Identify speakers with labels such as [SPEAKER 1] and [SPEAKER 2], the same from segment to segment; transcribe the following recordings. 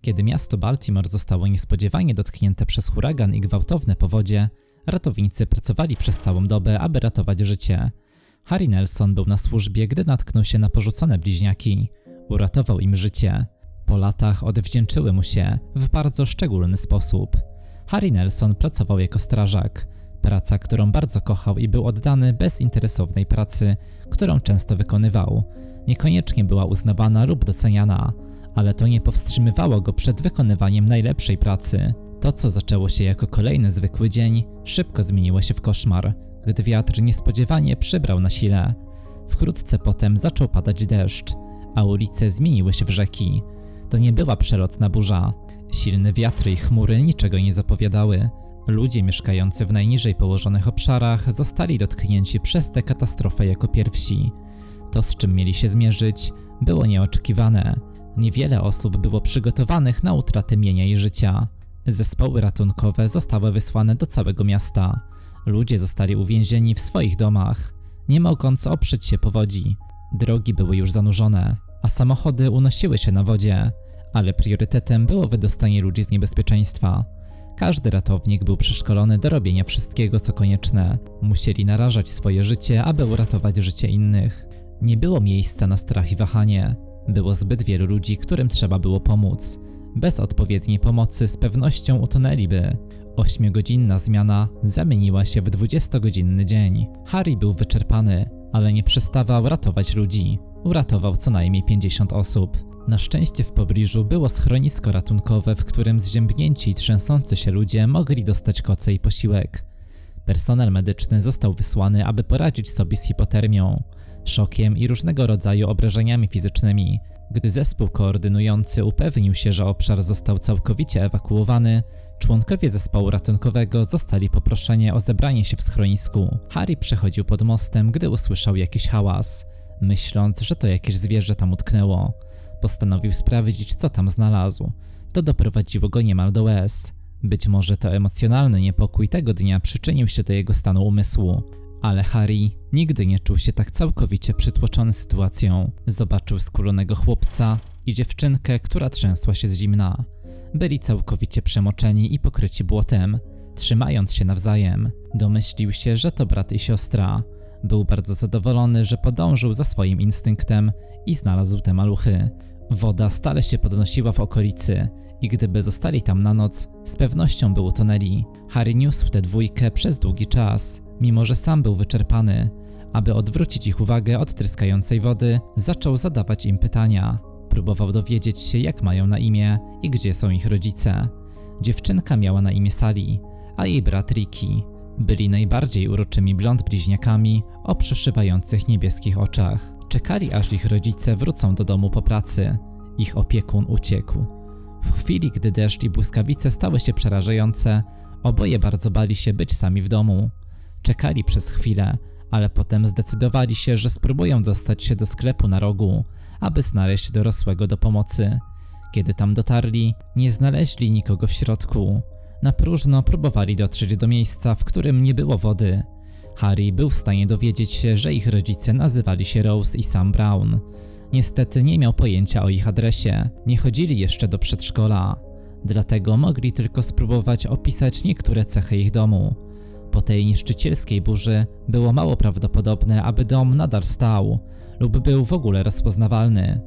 [SPEAKER 1] Kiedy miasto Baltimore zostało niespodziewanie dotknięte przez huragan i gwałtowne powodzie, ratownicy pracowali przez całą dobę, aby ratować życie. Harry Nelson był na służbie, gdy natknął się na porzucone bliźniaki. Uratował im życie. Po latach odwdzięczyły mu się w bardzo szczególny sposób. Harry Nelson pracował jako strażak. Praca, którą bardzo kochał i był oddany bezinteresownej pracy, którą często wykonywał. Niekoniecznie była uznawana lub doceniana, ale to nie powstrzymywało go przed wykonywaniem najlepszej pracy. To, co zaczęło się jako kolejny zwykły dzień, szybko zmieniło się w koszmar, gdy wiatr niespodziewanie przybrał na sile. Wkrótce potem zaczął padać deszcz, a ulice zmieniły się w rzeki. To nie była przelotna burza. Silne wiatry i chmury niczego nie zapowiadały. Ludzie mieszkający w najniżej położonych obszarach zostali dotknięci przez tę katastrofę jako pierwsi. To, z czym mieli się zmierzyć, było nieoczekiwane. Niewiele osób było przygotowanych na utratę mienia i życia. Zespoły ratunkowe zostały wysłane do całego miasta. Ludzie zostali uwięzieni w swoich domach, nie mogąc oprzeć się powodzi. Drogi były już zanurzone, a samochody unosiły się na wodzie, ale priorytetem było wydostanie ludzi z niebezpieczeństwa. Każdy ratownik był przeszkolony do robienia wszystkiego, co konieczne. Musieli narażać swoje życie, aby uratować życie innych. Nie było miejsca na strach i wahanie. Było zbyt wielu ludzi, którym trzeba było pomóc. Bez odpowiedniej pomocy z pewnością utonęliby. Ośmiogodzinna zmiana zamieniła się w 20-godzinny dzień. Harry był wyczerpany, ale nie przestawał ratować ludzi. Uratował co najmniej 50 osób. Na szczęście w pobliżu było schronisko ratunkowe, w którym zziębnięci i trzęsący się ludzie mogli dostać koce i posiłek. Personel medyczny został wysłany, aby poradzić sobie z hipotermią, szokiem i różnego rodzaju obrażeniami fizycznymi. Gdy zespół koordynujący upewnił się, że obszar został całkowicie ewakuowany, członkowie zespołu ratunkowego zostali poproszeni o zebranie się w schronisku. Harry przechodził pod mostem, gdy usłyszał jakiś hałas, myśląc, że to jakieś zwierzę tam utknęło. Postanowił sprawdzić, co tam znalazł. To doprowadziło go niemal do łez. Być może to emocjonalny niepokój tego dnia przyczynił się do jego stanu umysłu. Ale Harry nigdy nie czuł się tak całkowicie przytłoczony sytuacją. Zobaczył skulonego chłopca i dziewczynkę, która trzęsła się z zimna. Byli całkowicie przemoczeni i pokryci błotem, trzymając się nawzajem. Domyślił się, że to brat i siostra. Był bardzo zadowolony, że podążył za swoim instynktem i znalazł te maluchy. Woda stale się podnosiła w okolicy i gdyby zostali tam na noc, z pewnością by utonęli. Harry niósł tę dwójkę przez długi czas, mimo że sam był wyczerpany. Aby odwrócić ich uwagę od tryskającej wody, zaczął zadawać im pytania. Próbował dowiedzieć się, jak mają na imię i gdzie są ich rodzice. Dziewczynka miała na imię Sally, a jej brat Ricky. Byli najbardziej uroczymi blond bliźniakami o przeszywających niebieskich oczach. Czekali, aż ich rodzice wrócą do domu po pracy. Ich opiekun uciekł. W chwili, gdy deszcz i błyskawice stały się przerażające, oboje bardzo bali się być sami w domu. Czekali przez chwilę, ale potem zdecydowali się, że spróbują dostać się do sklepu na rogu, aby znaleźć dorosłego do pomocy. Kiedy tam dotarli, nie znaleźli nikogo w środku. Na próżno próbowali dotrzeć do miejsca, w którym nie było wody. Harry był w stanie dowiedzieć się, że ich rodzice nazywali się Rose i Sam Brown. Niestety nie miał pojęcia o ich adresie, nie chodzili jeszcze do przedszkola, dlatego mogli tylko spróbować opisać niektóre cechy ich domu. Po tej niszczycielskiej burzy było mało prawdopodobne, aby dom nadal stał lub był w ogóle rozpoznawalny.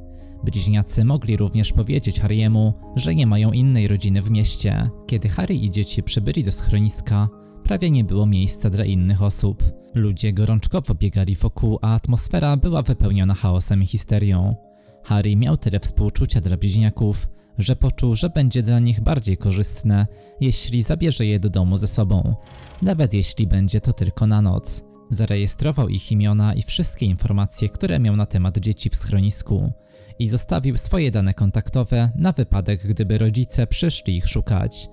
[SPEAKER 1] Bliźniacy mogli również powiedzieć Harry'emu, że nie mają innej rodziny w mieście. Kiedy Harry i dzieci przybyli do schroniska, prawie nie było miejsca dla innych osób. Ludzie gorączkowo biegali wokół, a atmosfera była wypełniona chaosem i histerią. Harry miał tyle współczucia dla bliźniaków, że poczuł, że będzie dla nich bardziej korzystne, jeśli zabierze je do domu ze sobą, nawet jeśli będzie to tylko na noc. Zarejestrował ich imiona i wszystkie informacje, które miał na temat dzieci w schronisku i zostawił swoje dane kontaktowe na wypadek, gdyby rodzice przyszli ich szukać.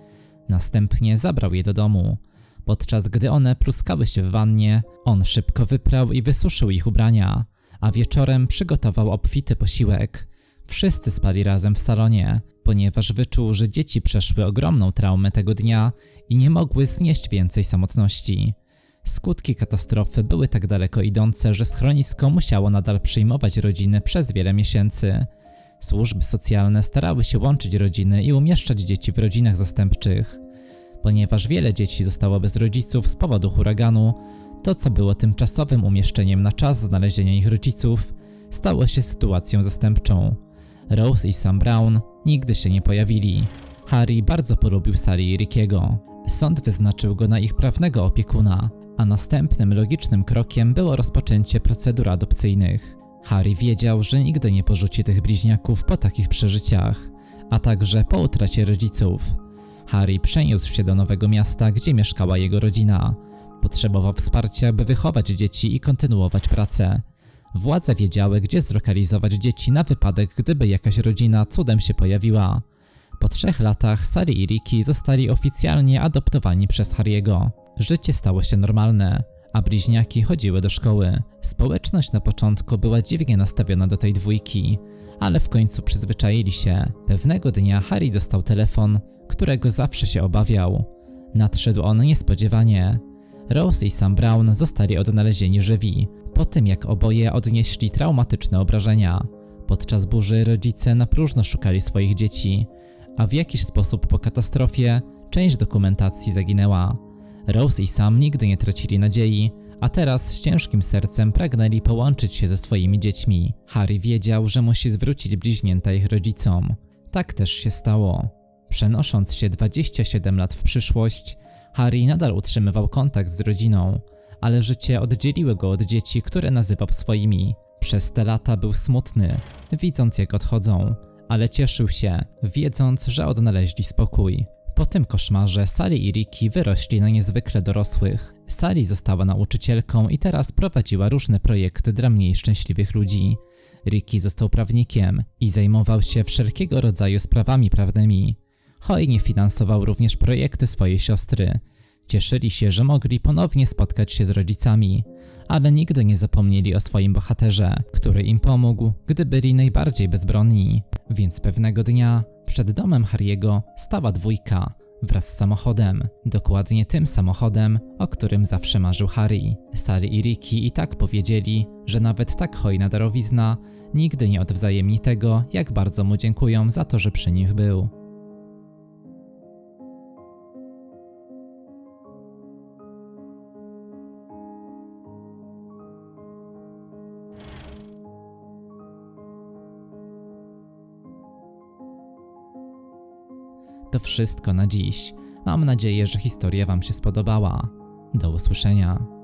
[SPEAKER 1] Następnie zabrał je do domu. Podczas gdy one pluskały się w wannie, on szybko wyprał i wysuszył ich ubrania, a wieczorem przygotował obfity posiłek. Wszyscy spali razem w salonie, ponieważ wyczuł, że dzieci przeszły ogromną traumę tego dnia i nie mogły znieść więcej samotności. Skutki katastrofy były tak daleko idące, że schronisko musiało nadal przyjmować rodziny przez wiele miesięcy. Służby socjalne starały się łączyć rodziny i umieszczać dzieci w rodzinach zastępczych. Ponieważ wiele dzieci zostało bez rodziców z powodu huraganu, to co było tymczasowym umieszczeniem na czas znalezienia ich rodziców, stało się sytuacją zastępczą. Rose i Sam Brown nigdy się nie pojawili. Harry bardzo polubił Sally i Rickiego. Sąd wyznaczył go na ich prawnego opiekuna, a następnym logicznym krokiem było rozpoczęcie procedur adopcyjnych. Harry wiedział, że nigdy nie porzuci tych bliźniaków po takich przeżyciach, a także po utracie rodziców. Harry przeniósł się do nowego miasta, gdzie mieszkała jego rodzina. Potrzebował wsparcia, by wychować dzieci i kontynuować pracę. Władze wiedziały, gdzie zlokalizować dzieci na wypadek, gdyby jakaś rodzina cudem się pojawiła. Po trzech latach Sally i Ricky zostali oficjalnie adoptowani przez Harry'ego. Życie stało się normalne, a bliźniaki chodziły do szkoły. Społeczność na początku była dziwnie nastawiona do tej dwójki, ale w końcu przyzwyczaili się. Pewnego dnia Harry dostał telefon, którego zawsze się obawiał. Nadszedł on niespodziewanie. Rose i Sam Brown zostali odnalezieni żywi, po tym jak oboje odnieśli traumatyczne obrażenia. Podczas burzy rodzice na próżno szukali swoich dzieci, a w jakiś sposób po katastrofie część dokumentacji zaginęła. Rose i Sam nigdy nie tracili nadziei, a teraz z ciężkim sercem pragnęli połączyć się ze swoimi dziećmi. Harry wiedział, że musi zwrócić bliźnięta ich rodzicom. Tak też się stało. Przenosząc się 27 lat w przyszłość, Harry nadal utrzymywał kontakt z rodziną, ale życie oddzieliło go od dzieci, które nazywał swoimi. Przez te lata był smutny, widząc jak odchodzą, ale cieszył się, wiedząc, że odnaleźli spokój. Po tym koszmarze Sally i Ricky wyrośli na niezwykle dorosłych. Sally została nauczycielką i teraz prowadziła różne projekty dla mniej szczęśliwych ludzi. Ricky został prawnikiem i zajmował się wszelkiego rodzaju sprawami prawnymi. Hojnie finansował również projekty swojej siostry. Cieszyli się, że mogli ponownie spotkać się z rodzicami, ale nigdy nie zapomnieli o swoim bohaterze, który im pomógł, gdy byli najbardziej bezbronni. Więc pewnego dnia przed domem Harry'ego stała dwójka wraz z samochodem. Dokładnie tym samochodem, o którym zawsze marzył Harry. Sally i Ricky i tak powiedzieli, że nawet tak hojna darowizna nigdy nie odwzajemni tego, jak bardzo mu dziękują za to, że przy nich był. To wszystko na dziś. Mam nadzieję, że historia Wam się spodobała. Do usłyszenia.